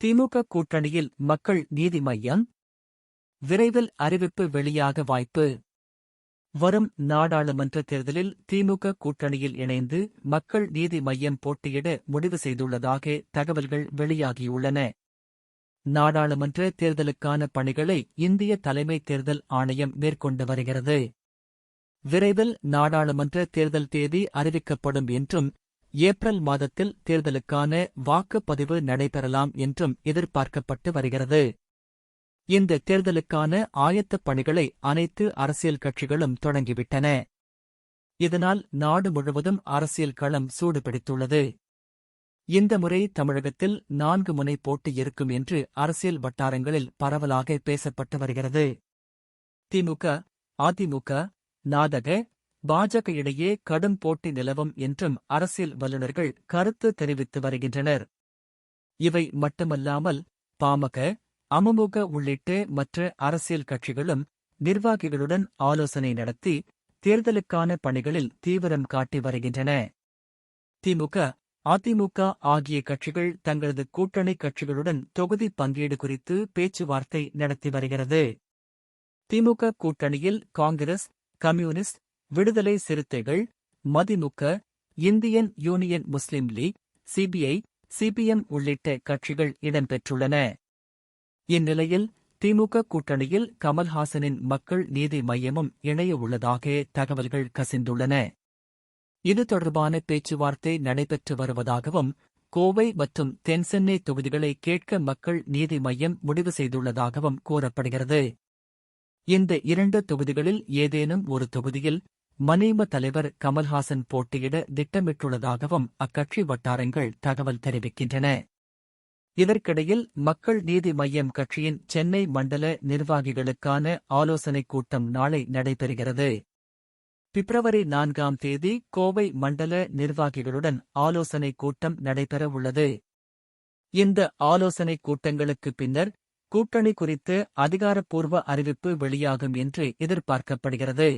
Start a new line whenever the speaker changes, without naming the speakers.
திமுக கூட்டணியில் மக்கள் நீதி மையம் விரைவில் அறிவிப்பு வெளியாக வாய்ப்பு. வரும் நாடாளுமன்ற தேர்தலில் திமுக கூட்டணியில் இணைந்து மக்கள் நீதி மையம் போட்டியிட முடிவு செய்துள்ளதாக தகவல்கள் வெளியாகியுள்ளன. நாடாளுமன்ற தேர்தலுக்கான பணிகளை இந்திய தலைமை தேர்தல் ஆணையம் மேற்கொண்டு வருகிறது. விரைவில் நாடாளுமன்ற தேர்தல் தேதி அறிவிக்கப்படும் என்றும் ஏப்ரல் மாதத்தில் தேர்தலுக்கான வாக்குப்பதிவு நடைபெறலாம் என்றும் எதிர்பார்க்கப்பட்டு வருகிறது. இந்த தேர்தலுக்கான ஆயத்தப் பணிகளை அனைத்து அரசியல் கட்சிகளும் தொடங்கிவிட்டன. இதனால் நாடு முழுவதும் அரசியல் களம் சூடுபிடித்துள்ளது. இந்த முறை தமிழகத்தில் நான்கு முனை போட்டி இருக்கும் என்று அரசியல் வட்டாரங்களில் பரவலாக பேசப்பட்டு வருகிறது. திமுக அதிமுக நாதக பாஜக இடையே கடும் போட்டி நிலவும் என்றும் அரசியல் வல்லுநர்கள் கருத்து தெரிவித்து வருகின்றனர். இவை மட்டுமல்லாமல் பாமக அமமுக உள்ளிட்ட மற்ற அரசியல் கட்சிகளும் நிர்வாகிகளுடன் ஆலோசனை நடத்தி தேர்தலுக்கான பணிகளில் தீவிரம் காட்டி வருகின்றன. திமுக அதிமுக ஆகிய கட்சிகள் தங்களது கூட்டணி கட்சிகளுடன் தொகுதி பங்கீடு குறித்து பேச்சுவார்த்தை நடத்தி வருகிறது. திமுக கூட்டணியில் Congress communist Viduthalai Siruthaigal MDMK Indian Union Muslim League CPI CPM உள்ளிட்ட கட்சிகள் இடம்பெற்றுள்ளன. இந்நிலையில் திமுக கூட்டணியில் கமல்ஹாசனின் மக்கள் நீதி மையமும் இணைய உள்ளதாக தகவல்கள் கசிந்துள்ளன. இது தொடர்பான பேச்சுவார்த்தை நடைபெற்று வருவதாகவும் கோவை மற்றும் தென்சென்னை தொகுதிகளை கேட்க மக்கள் நீதி மையம் முடிவு செய்துள்ளதாகவும் கூறப்படுகிறது. இந்த இரண்டு தொகுதிகளில் ஏதேனும் ஒரு தொகுதியில் மனீம தலைவர் கமல்ஹாசன் போட்டியிட திட்டமிட்டுள்ளதாகவும் அக்கட்சி வட்டாரங்கள் தகவல் தெரிவிக்கின்றன. இதற்கிடையில் மக்கள் நீதி மய்யம் கட்சியின் சென்னை மண்டல நிர்வாகிகளுக்கான ஆலோசனைக் கூட்டம் நாளை நடைபெறுகிறது. பிப்ரவரி நான்காம் தேதி கோவை மண்டல நிர்வாகிகளுடன் ஆலோசனைக் கூட்டம் நடைபெறவுள்ளது இந்த ஆலோசனைக் கூட்டங்களுக்கு பின்னர் கூட்டணி குறித்து அதிகாரப்பூர்வ அறிவிப்பு வெளியாகும் என்று எதிர்பார்க்கப்படுகிறது.